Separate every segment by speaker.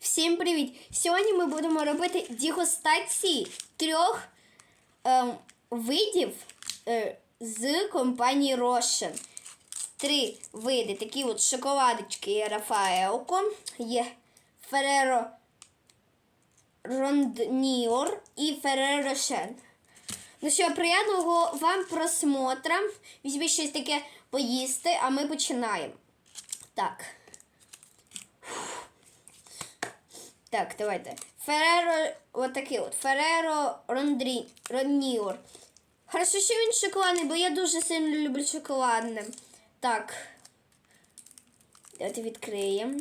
Speaker 1: Всім привіт! Сьогодні ми будемо робити дегустації трьох ем, видів е, з компанії Рошен. Три види, такі от шоколадочки є Рафаелко, є Фереро Рондніор і Фереро Рошен. Ну що, приємного вам просмотра. Візьміть щось таке поїсти, а ми починаємо. Так. Так, давайте. Фереро, от такий от. Фереро Рондрі, Ронніор. Хорошо, що він шоколадний, бо я дуже сильно люблю шоколадне. Так. Давайте відкриємо.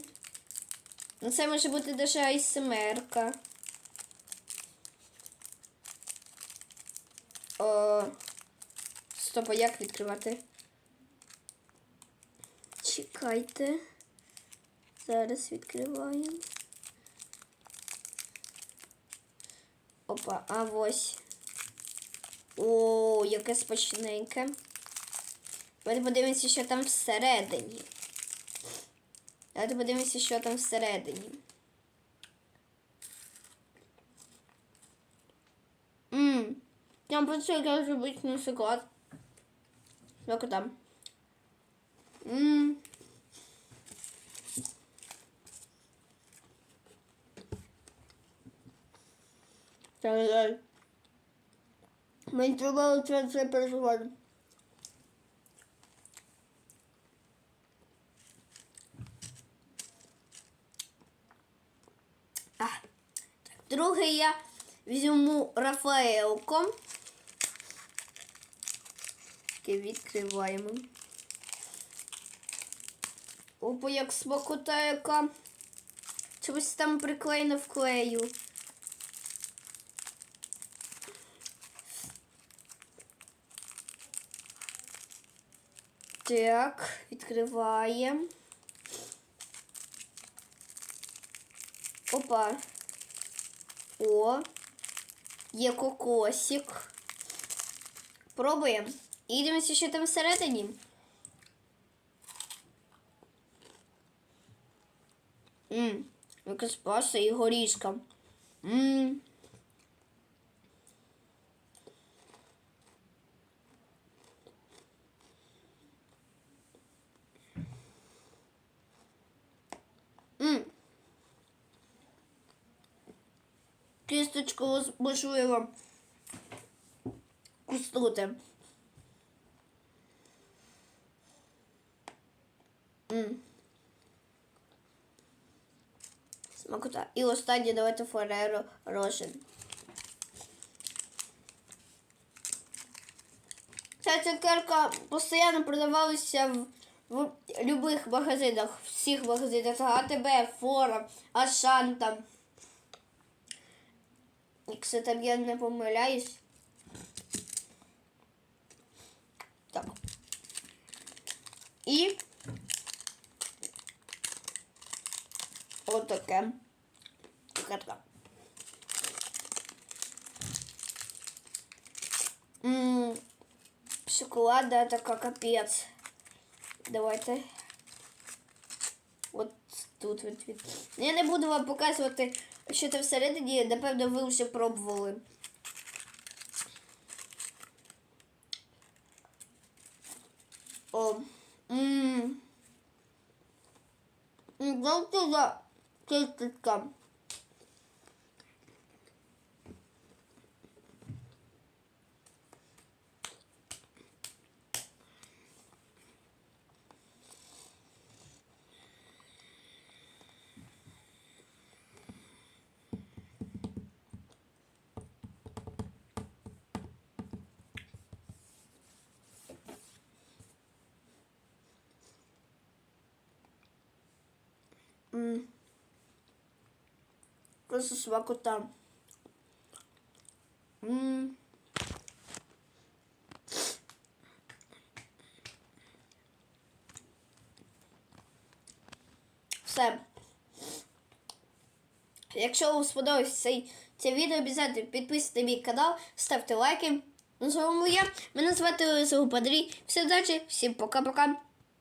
Speaker 1: Ну, це може бути даже айсмерка. О, стоп, а як відкривати? Чекайте. Зараз відкриваємо. Опа, а ось. О, яке смачненьке. Давайте подивимося, що там всередині. Давайте подивимося, що там всередині. Ммм. Я працюю, як зробити на шоколад. Як там? Ммм. Так, так. Мені треба це, це переживати. Так, друге я візьму Рафаелко. Таке відкриваємо. Опа, як смакота яка. Чогось там приклеєно вклею. Так, відкриваємо. Опа. О, є кокосик. Пробуємо. І дивимося, що там всередині. Ммм, якась паса і горішка. Ммм. Кісточку можливо куснути. Смакота. І останнє давайте Фореро Рошен. Ця цукерка постійно продавалася в, в будь-яких магазинах, всіх магазинах. АТБ, Фора, Ашанта. Якщо там я не помиляюсь. Так. І отаке. Цукерка. Ммм, шоколада така капець. Давайте. От тут от від. Я не буду вам показувати, що там всередині, напевно, ви вже пробували. О. Ммм. Завтра за Просто смакота. М. Все. Якщо вам сподобався цей, це відео, обов'язково підписуйтесь мій канал, ставте лайки. Ну, з вами я. Мене звати Олеся Гупадрій. Всім удачі, всім пока-пока.